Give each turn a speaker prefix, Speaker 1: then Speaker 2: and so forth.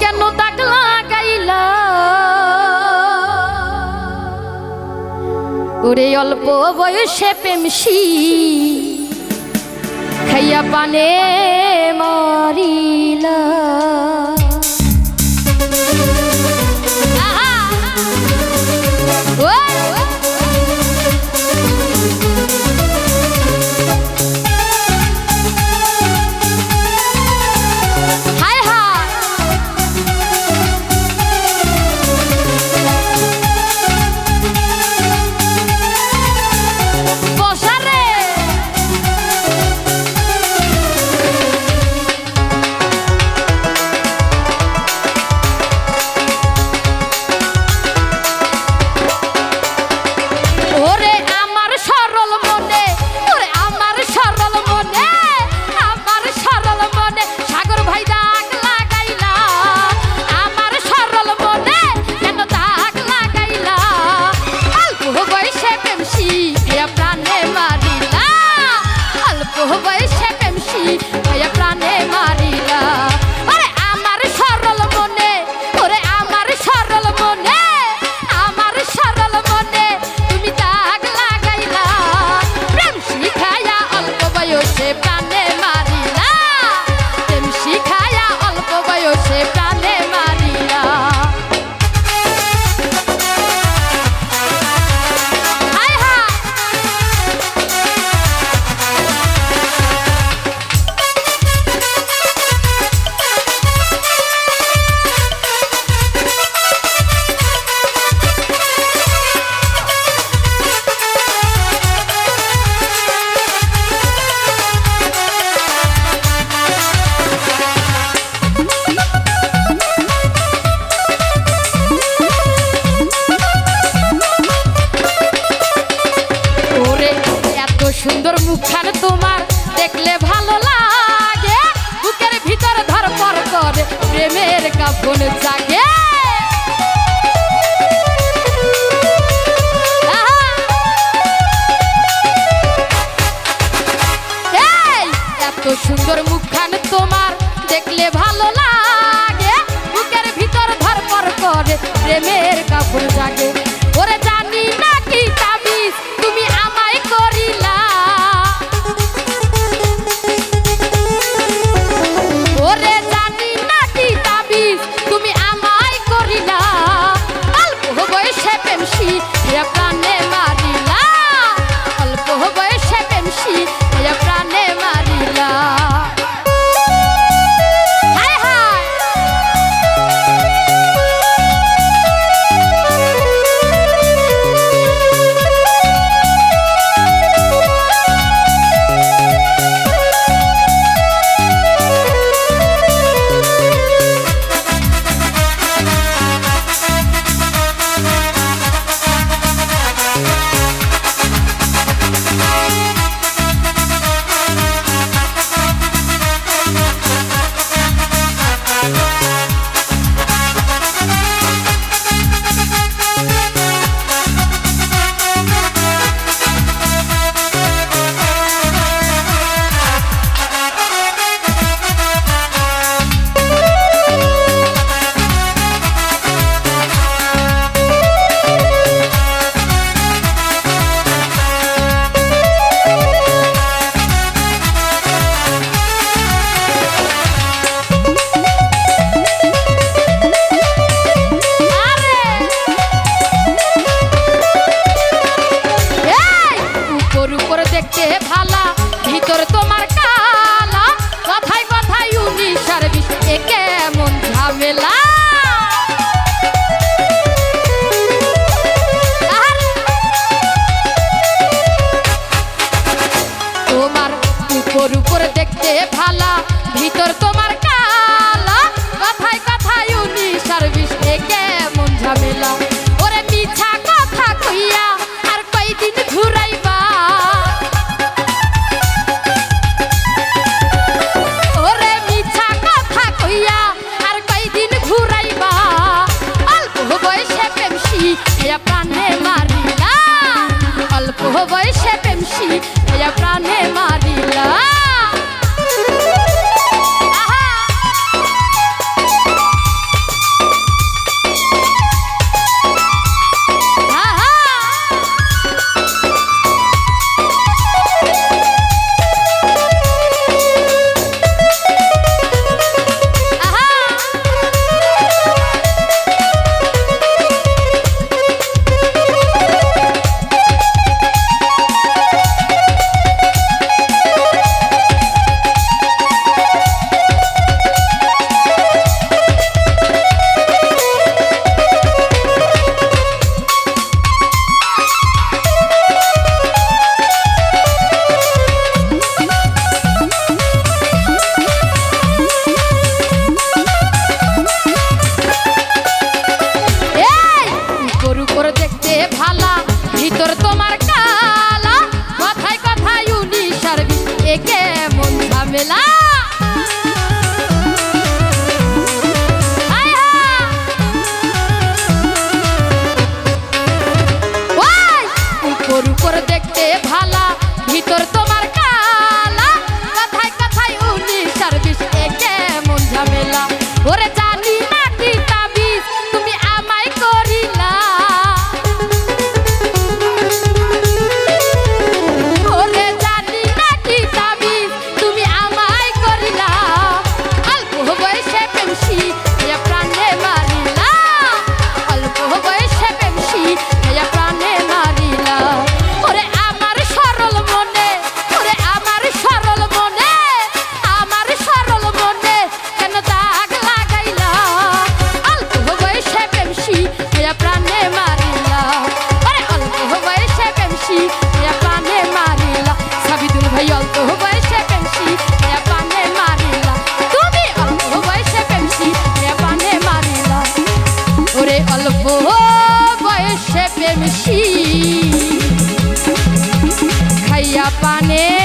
Speaker 1: কেন দাগ গাইলা ওরে অল্প বয়সে পেমসি খাইয়া পানে মারিলা। Charlie. সুন্দর মুখখান তোমার দেখলে ভালো লাগে। বুকের ধর ধরপর করে প্রেমের কাপড় জাগে। এত সুন্দর মুখখান তোমার দেখলে ভালো লাগে। বুকের ভিতর ধরপর করে প্রেমের কাপড় জাগে। ওরে আছি একানে ভিতর তোমার কালা। কথায় কথায় উনি সার্ভিস কেমন ঝামেলা? 没啦 অল্প বয়সে প্রেমসি খাইয়া পানে